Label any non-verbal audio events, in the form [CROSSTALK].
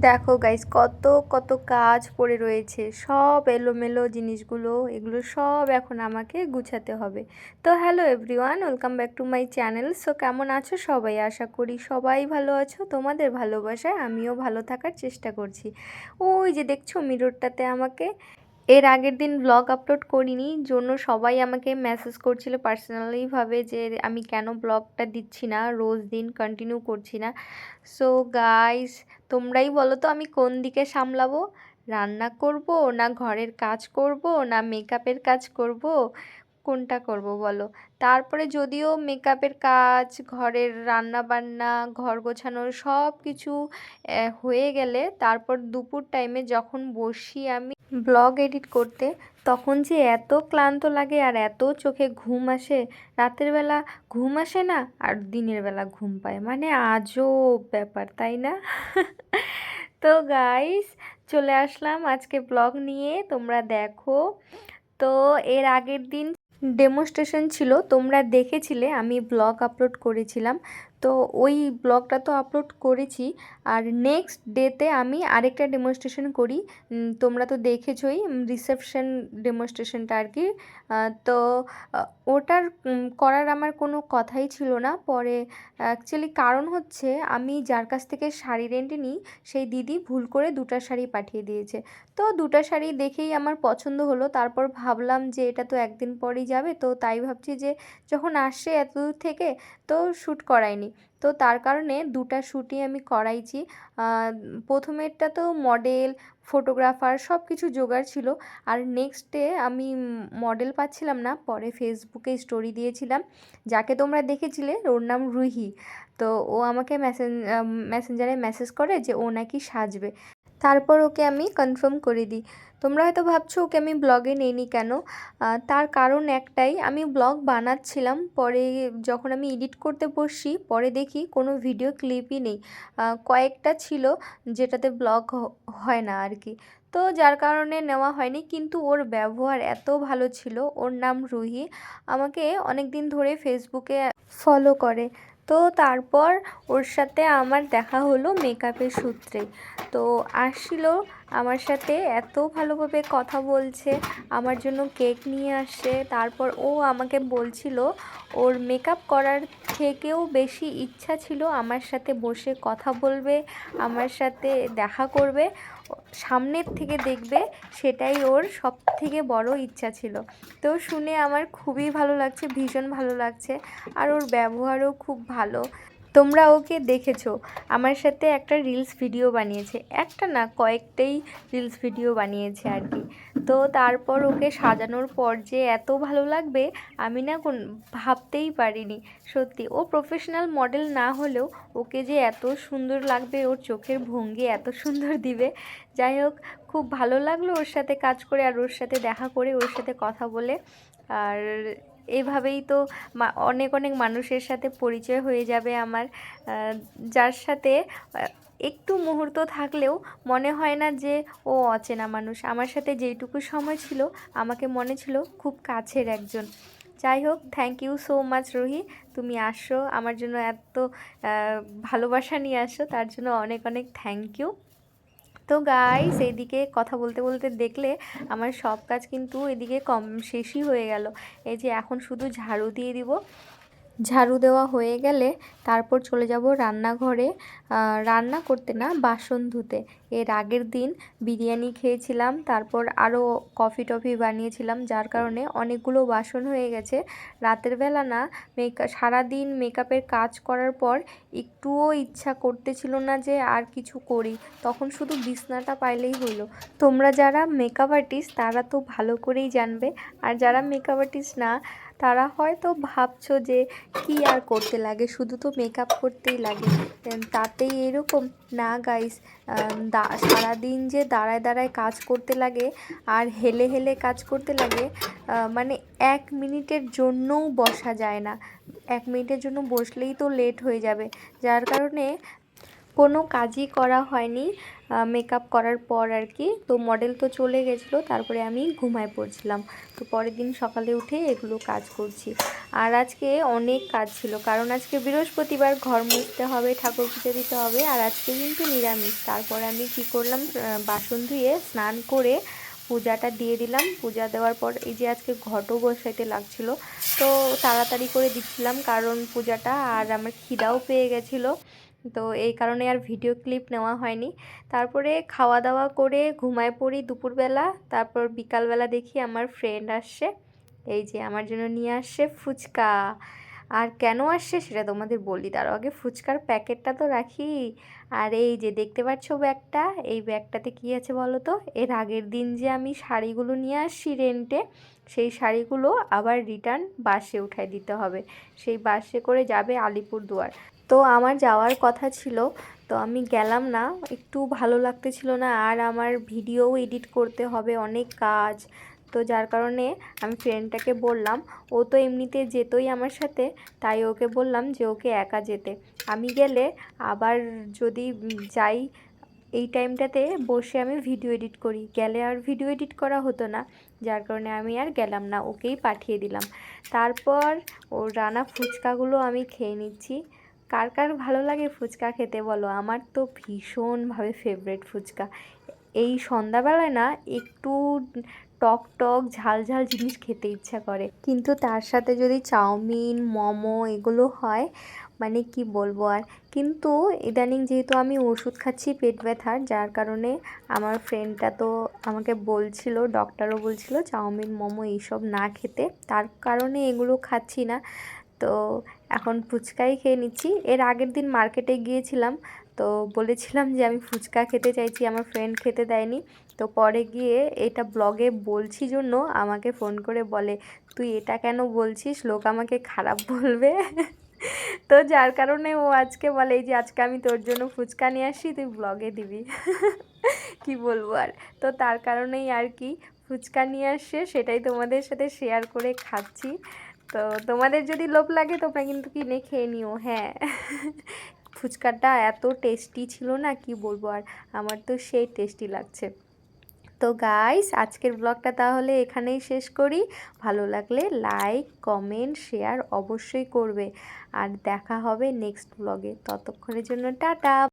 দেখো গাইস কত কত কাজ পড়ে রয়েছে। সব এলোমেলো জিনিসগুলো, এগুলো সব এখন আমাকে গুছাতে হবে। তো hello everyone welcome back to my channel so কেমন আছো সবাই? আশা করি সবাই ভালো আছো। তোমাদের ভালোবাসায় আমিও ভালো থাকার চেষ্টা করছি। ওই যে দেখছ মিররটাতে আমাকে এর আগের দিন ব্লগ আপলোড করিনি, জন্য সবাই আমাকে মেসেজ করছিল পার্সোনালিভাবে যে আমি কেন ব্লগটা দিচ্ছি না, রোজ দিন কন্টিনিউ করছি না। সো গাইস তোমরাই বলো তো আমি কোন দিকে সামলাবো? রান্না করব না ঘরের কাজ করব না মেকআপের কাজ করব? কোনটা করব বলো? তারপরে যদিও মেকআপের কাজ, ঘরের রান্না বান্না ঘর গোছানোর সব কিছু হয়ে গেলে তারপর দুপুর টাইমে যখন বসি আমি ব্লগ এডিট করতে, তখন যে এত ক্লান্ত লাগে আর এত চোখে ঘুম আসে, রাতের বেলা ঘুম আসে না আর দিনের বেলা ঘুম পায়। মানে আজব ব্যাপার, তাই না? [LAUGHS] তো গাইস চলে আসলাম আজকে ব্লগ নিয়ে, তোমরা দেখো। তো এর আগের দিন ডেমোস্ট্রেশন ছিল তোমরা দেখেছিলে আমি ব্লগ আপলোড করেছিলাম। তো ওই ব্লগটা তো আপলোড করেছি। আর নেক্সট ডেতে আমি আরেকটা ডেমনস্ট্রেশন করি। তোমরা তো দেখেছই রিসেপশন ডেমনস্ট্রেশনটা আর কি। তো ওটার করার আমার কোনো কথাই ছিল না। পরে অ্যাকচুয়ালি কারণ হচ্ছে আমি যার কাছ থেকে শাড়ি রেন্টে নিই, সেই দিদি ভুল করে দুটো শাড়ি পাঠিয়ে দিয়েছে। তো দুটো শাড়ি দেখেই আমার পছন্দ হলো। তারপর ভাবলাম যে এটা তো একদিন পরেই যাবে। তো তাই ভাবছি যে যখন আসছে এত দূর থেকে, তো শ্যুট করাইনি। তো তার কারণে দুটা শ্যুটই আমি করাইছি। প্রথমেরটা তো মডেল ফটোগ্রাফার সব কিছু জোগাড় ছিল। আর নেক্সট ডে আমি মডেল পাচ্ছিলাম না, পরে ফেসবুকে স্টোরি দিয়েছিলাম, যাকে তোমরা দেখেছিলে, ওর নাম রুহি। তো ও আমাকে মেসেঞ্জ মেসেঞ্জারে মেসেজ করে যে ও নাকি সাজবে। তারপর ওকে আমি কনফার্ম করে দিই। তোমরা হয়তো ভাবছ ওকে আমি ব্লগে নেইনি কেন? তার কারণ একটাই, আমি ব্লগ বানাচ্ছিলাম, পরে যখন আমি এডিট করতে বসি পরে দেখি কোনো ভিডিও ক্লিপই নেই। কয়েকটা ছিল যেটাতে ব্লগ হয় না আর কি তো যার কারণে নেওয়া হয়নি, কিন্তু ওর ব্যবহার এত ভালো ছিল, ওর নাম রুহি, আমাকে অনেক দিন ধরে ফেসবুকে ফলো করে। তো তারপর ওর সাথে আমার দেখা হলো মেকআপের সূত্রে। তো আসছিল আমার সাথে এত ভালোভাবে কথা বলছে, আমার জন্য কেক নিয়ে আসছে তারপর ও আমাকে বলছিল ওর মেকআপ করার থেকেও বেশি ইচ্ছা ছিল আমার সাথে বসে কথা বলবে, আমার সাথে দেখা করবে, সামনের থেকে দেখবে সেটাই ওর সব থেকে বড় ইচ্ছা ছিল। তো শুনে আমার খুবই ভালো লাগছে, ভীষণ ভালো লাগছে, আর ওর ব্যবহারও খুব ভালো। তোমরা ওকে দেখেছ। আমার সাথে একটা রিলস ভিডিও বানিয়েছে। একটা না, কয়েকটাই রিলস ভিডিও বানিয়েছে আর কি। তো তারপর ওকে সাজানোর পর যে এত ভালো লাগবে, আমি না কোন, ভাবতেই পারিনি। সত্যি, ও প্রফেশনাল মডেল না হলেও ওকে যে এত সুন্দর লাগবে, ওর চোখের ভঙ্গি এত সুন্দর দিবে, যাই হোক, খুব ভালো লাগল ওর সাথে কাজ করে আর ওর সাথে দেখা করে, ওর সাথে কথা বলে। আর এভাবেই তো অনেক অনেক মানুষের সাথে পরিচয় হয়ে যাবে আমার। যার সাথে একটু মুহূর্ত থাকলেও মনে হয় না যে ও অচেনা মানুষ। আমার সাথে যেইটুকু সময় ছিল, আমাকে মনে ছিল খুব কাছের একজন। যাই হোক thank you so much Rohi. তুমি আসো, আমার জন্য এত ভালোবাসা নিয়ে আসো, তার জন্য অনেক অনেক থ্যাংক ইউ তো গাইস এইদিকে কথা বলতে বলতে দেখলে আমার সব কাজ কিন্তু এদিকে কম শেষই হয়ে গেল। এই যে এখন শুধু ঝাড়ু দিয়ে দিব। ঝাড়ু দেওয়া হয়ে গেলে তারপর চলে যাব রান্নাঘরে। রান্না করতে না বাসন ধুতে। এর আগের দিন বিরিয়ানি খেয়েছিলাম, তারপর আরও কফি টফি বানিয়েছিলাম, যার কারণে অনেকগুলো বাসন হয়ে গেছে। রাতের বেলা না মেকআপ সারাদিন মেকআপের কাজ করার পর একটুও ইচ্ছা করতেছিল না যে আর কিছু করি। তখন শুধু বিছনাটা পাইলেই হলো তোমরা যারা মেকআপ আর্টিস্ট তারা তো ভালো করেই জানবে। আর যারা মেকআপ আর্টিস্ট না তারা হয়তো ভাবছ যে কি আর করতে লাগে, শুধু তো মেকআপ করতেই লাগে। তাতেই এরকম। না গাইস সারাদিন যে দাঁড়ায় দাঁড়ায় কাজ করতে লাগে আর হেলে হেলে কাজ করতে লাগে মানে এক মিনিটের জন্যও বসা যায় না। এক মিনিটের জন্য বসলেই তো লেট হয়ে যাবে। যার কারণে কোনো কাজই করা হয়নি মেকআপ করার পর আর কি। তো মডেল তো চলে গেছিল, তারপরে আমি ঘুমায় পড়ছিলাম। তো পরের দিন সকালে উঠে এগুলো কাজ করছি। আর আজকে অনেক কাজ ছিল, কারণ আজকে বৃহস্পতিবার ঘর মুছতে হবে, ঠাকুর পুজো দিতে হবে, আর আজকে কিন্তু নিরামিষ। তারপরে আমি কি করলাম বাসন ধুয়ে স্নান করে পূজাটা দিয়ে দিলাম। পূজা দেওয়ার পর এই যে আজকে ঘটও বসাইতে লাগছিল, তো তাড়াতাড়ি করে দিচ্ছিলাম, কারণ পূজাটা আর আমার খিদাও পেয়ে গেছিল। তো এই কারণে আর ভিডিও ক্লিপ নেওয়া হয়নি। তারপরে খাওয়া দাওয়া করে ঘুমায় পড়ি দুপুরবেলা, তারপর বিকালবেলা দেখি আমার ফ্রেন্ড আসছে। এই যে আমার জন্য নিয়ে আসছে ফুচকা। আর কেন আসছে সেটা তোমাদের বলি, তার আগে ফুচকার প্যাকেটটা তো রাখি। আর এই যে দেখতে পাচ্ছ ব্যাগটা, এই ব্যাগটাতে কি আছে বলো তো এর আগের দিন যে আমি শাড়িগুলো নিয়ে আসছি রেন্টে সেই শাড়িগুলো আবার রিটার্ন বাসে উঠাই দিতে হবে। সেই বাসে করে যাবে আলিপুর দুয়ার তো আমার যাওয়ার কথা ছিল, তো আমি গেলাম না। একটু ভালো লাগতেছিল না, আর আমার ভিডিও এডিট করতে হবে অনেক কাজ। তো যার কারণে আমি ফ্রেন্ডটাকে বললাম, ও তো এমনিতে যেতই আমার সাথে, তাই ওকে বললাম যে ওকে একা যেতে। আমি গেলে আবার যদি যাই এই টাইমটাতে বসে আমি ভিডিও এডিট করি। গেলে আর ভিডিও এডিট করা হতো না, যার কারণে আমি আর গেলাম না, ওকেই পাঠিয়ে দিলাম। তারপর ও রানা ফুচকাগুলো আমি খেয়ে নিচ্ছি। কার কার ভালো লাগে ফুচকা খেতে বলো? আমার তো ভীষণভাবে ফেভারেট ফুচকা। এই সন্ধ্যাবেলায় না একটু টক টক ঝাল ঝাল জিনিস খেতে ইচ্ছা করে। কিন্তু তার সাথে যদি চাউমিন, মোমো এগুলো হয় মানে কি বলব আর? কিন্তু ইদানিং যেহেতু আমি ওষুধ খাচ্ছি পেট ব্যথার, যার কারণে আমার ফ্রেন্ডটা তো আমাকে বলছিল ডক্টরও বলছিল চাউমিন, মোমো এইসব না খেতে। তার কারণে এগুলো খাচ্ছি না। তো এখন ফুচকাই খেয়ে নিচ্ছি। এর আগের দিন মার্কেটে গিয়েছিলাম, তো বলেছিলাম যে আমি ফুচকা খেতে চাইছি, আমার ফ্রেন্ড খেতে দেয়নি। তো পরে গিয়ে এটা ব্লগে বলছি জন্য আমাকে ফোন করে বলে, তুই এটা কেন বলছিস? লোক আমাকে খারাপ [LAUGHS] বলবে। তো যার কারণে ও আজকে বলে, এই যে আজকে আমি তোর জন্য ফুচকা নিয়ে আসি তুই ব্লগে দিবি। [LAUGHS] কি বলব আর? তো তার কারণেই আর কি, ফুচকা নিয়ে আসছে, সেটাই তোমাদের সাথে শেয়ার করে খাচ্ছি। তো তোমাদের যদি লোভ লাগে, তোমরা কিন্তু কিনে খেয়ে নিও হ্যাঁ। ফুচকাটা এত টেস্টি ছিল না, কি বলব আর, আমার তো সেই টেস্টি লাগছে। তো গাইস আজকের ব্লগটা তাহলে এখানেই শেষ করি। ভালো লাগলে লাইক কমেন্ট শেয়ার অবশ্যই করবে। আর দেখা হবে নেক্সট ব্লগে ততক্ষণের জন্য টাটা!